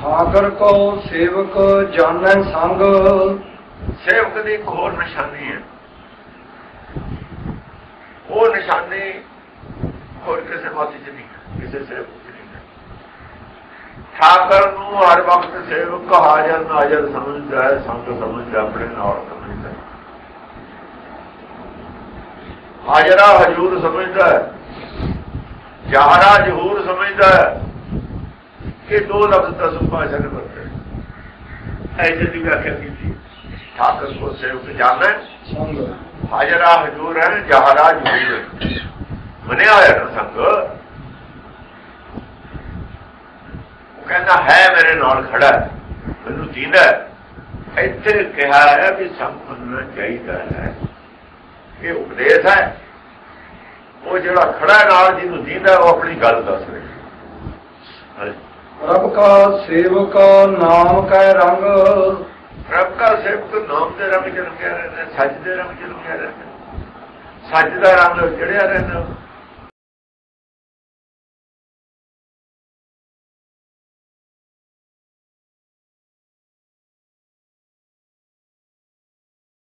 ਠਾਕਰ ਕੋ ਸੇਵਕ ਜਾਣੈ ਸੰਗ ਸੇਵਕ ਦੀ ਹੋਰ ਨਿਸ਼ਾਨੀ ਹੈ ਉਹ ਨਿਸ਼ਾਨੀ ਹੋਰ ਕਿਸੇ ਮਾਤੀ ਚ ਨਹੀਂ ਕਿਸੇ ਸੇਵਕ ਚ ਨਹੀਂ। ਠਾਕਰ ਨੂੰ ਹਰ ਵਕਤ ਸੇਵਕ ਹਾਜ਼ਰ ਨਾਜ਼ਰ ਸਮਝਦਾ ਹੈ ਸੰਤ ਸਮਝਦਾ ਆਪਣੇ ਨਾਲ ਸਮਝਦਾ। ਹਾਜ਼ਰਾ ਹਜੂਰ ਸਮਝਦਾ ਹੈ ਜਾਹਰਾ ਜਹੂਰ ਸਮਝਦਾ ਹੈ ਇਹ ਦੋ ਲਫ਼ਜ਼ ਤਾਂ ਸੁਭਾਸ਼ਾ ਨੇ ਵਰਤੇ ਐਸੇ ਦੀ ਵਿਆਖਿਆ ਕੀਤੀ। ਠਾਕਰ ਕੋ ਸੇਵਕ ਜਾਣੈ। ਸੰਗ ਹਾਜ਼ਰਾ ਹਜੂਰ ਹੈ ਜਹਰਾ ਜਹੂਰ ਬਣਿਆ ਹੋਇਆ ਨਾ ਸੰਗ ਉਹ ਕਹਿੰਦਾ, ਹੈ ਮੇਰੇ ਨਾਲ ਖੜਾ ਮੈਨੂੰ ਜੀਂਦਾ ਇੱਥੇ ਕਿਹਾ ਹੈ ਵੀ ਸੰਗ ਮੰਨਣਾ ਚਾਹੀਦਾ ਹੈ। ਇਹ ਉਪਦੇਸ਼ ਹੈ। ਉਹ ਜਿਹੜਾ ਖੜਾ ਨਾਲ ਜਿਹਨੂੰ ਜੀਂਦਾ ਉਹ ਆਪਣੀ ਗੱਲ ਦੱਸ ਰਿਹਾ ਹੈ। ਰਬ ਕਾ ਸੇਵਕ ਨਾਮ ਕੈ ਰੰਗ। ਰੱਬ ਦਾ ਸੇਵਕ ਨਾਮ ਦੇ ਰੰਗ ਚ ਰੰਗਿਆ ਰਹਿੰਦਾ, ਸੱਚ ਦੇ ਰੰਗ ਚ ਰੰਗਿਆ ਰਹਿੰਦਾ। ਸੱਚ ਦਾ ਰੰਗ ਚੜਿਆ ਰਹਿੰਦਾ।